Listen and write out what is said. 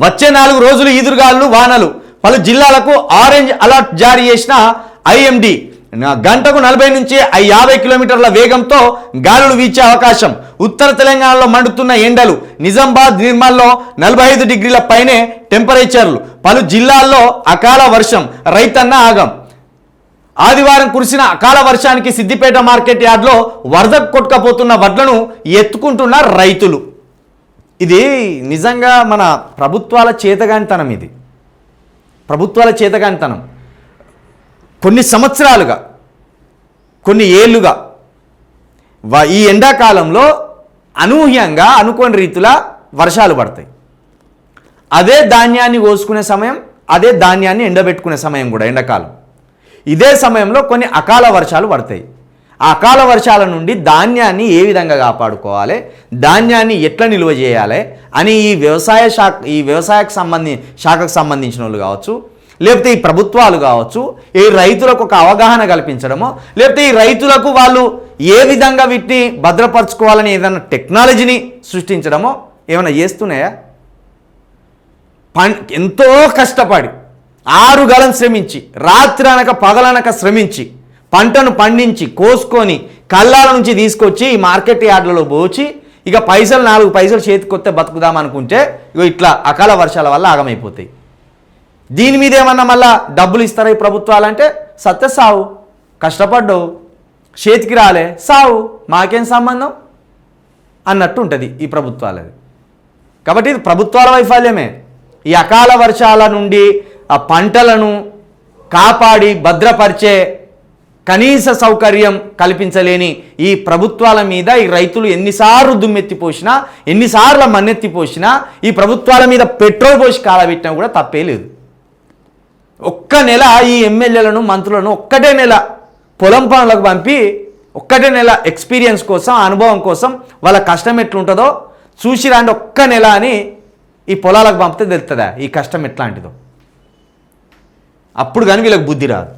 వచ్చే నాలుగు రోజులు ఈదురుగాలు వానలు. పలు జిల్లాలకు ఆరెంజ్ అలర్ట్ జారీ చేసిన ఐఎండి. గంటకు నలభై నుంచి యాభై కిలోమీటర్ల వేగంతో గాలులు వీచే అవకాశం. ఉత్తర తెలంగాణలో మండుతున్న ఎండలు. నిజామాబాద్ నిర్మల్లో నలభై ఐదు డిగ్రీల పైనే టెంపరేచర్లు. పలు జిల్లాల్లో అకాల వర్షం. రైతన్న ఆగం. ఆదివారం కురిసిన అకాల వర్షానికి సిద్దిపేట మార్కెట్ యార్డ్లో వరద కొట్టుకపోతున్న వడ్లను ఎత్తుకుంటున్న రైతులు. ఇది నిజంగా మన ప్రభుత్వాల చేతగానితనం ఇది. ప్రభుత్వాల చేతగానితనం. కొన్ని సంవత్సరాలుగా కొన్ని ఏళ్ళుగా ఈ ఎండాకాలంలో అనూహ్యంగా అనుకోని రీతిలో వర్షాలు పడతాయి. అదే ధాన్యాన్ని కోసుకునే సమయం అదే ధాన్యాన్ని ఎండబెట్టుకునే సమయం కూడా ఎండాకాలం. ఇదే సమయంలో కొన్ని అకాల వర్షాలు పడతాయి. అకాల వర్షాల నుండి ధాన్యాన్ని ఏ విధంగా కాపాడుకోవాలి? ధాన్యాన్ని ఎట్లా నిల్వ చేయాలి? అని ఈ వ్యవసాయ శాఖ ఈ వ్యవసాయకు సంబంధి శాఖకు సంబంధించిన వాళ్ళు కావచ్చు లేకపోతే ఈ ప్రభుత్వాలు కావచ్చు ఈ రైతులకు ఒక అవగాహన కల్పించడమో లేకపోతే ఈ రైతులకు వాళ్ళు ఏ విధంగా వీటిని భద్రపరచుకోవాలని ఏదైనా టెక్నాలజీని సృష్టించడమో ఏమైనా చేస్తున్నాయా? పం ఎంతో కష్టపడి ఆరు గలం శ్రమించి రాత్రి అనక పగలనక శ్రమించి పంటను పండించి కోసుకొని కళ్ళాల నుంచి తీసుకొచ్చి ఈ మార్కెట్ యార్డ్లలో పోచి ఇక పైసలు నాలుగు పైసలు చేతికొస్తే బతుకుదాం అనుకుంటే ఇగో ఇట్లా అకాల వర్షాల వల్ల ఆగమైపోతాయి. దీని మీద ఏమన్నా మళ్ళా డబ్బులు ఇస్తారా ఈ ప్రభుత్వాలంటే? సత్య సావు. కష్టపడ్డావు. చేతికి రాలే. సావు. మాకేం సంబంధం? అన్నట్టు ఉంటుంది ఈ ప్రభుత్వాలది. కాబట్టి ఇది ప్రభుత్వాల వైఫల్యమే. ఈ అకాల వర్షాల నుండి ఆ పంటలను కాపాడి భద్రపరిచే కనీస సౌకర్యం కల్పించలేని ఈ ప్రభుత్వాల మీద ఈ రైతులు ఎన్నిసార్లు దుమ్మెత్తిపోసినా ఎన్నిసార్లు మన్నెత్తిపోసినా ఈ ప్రభుత్వాల మీద పెట్రోల్ పోసి కాలబెట్టినా కూడా తప్పే లేదు. ఒక్క నెల ఈ ఎమ్మెల్యేలను మంత్రులను ఒక్కటే నెల పొలం పనులకు పంపి ఒక్కటే నెల ఎక్స్పీరియన్స్ కోసం అనుభవం కోసం వాళ్ళ కష్టం ఎట్లుంటుందో చూసి రాండి ఒక్క నెల అని ఈ పొలాలకు పంపితే తెలుస్తుందా ఈ కష్టం ఎట్లాంటిదో? అప్పుడు కానీ వీళ్ళకి బుద్ధి రాదు.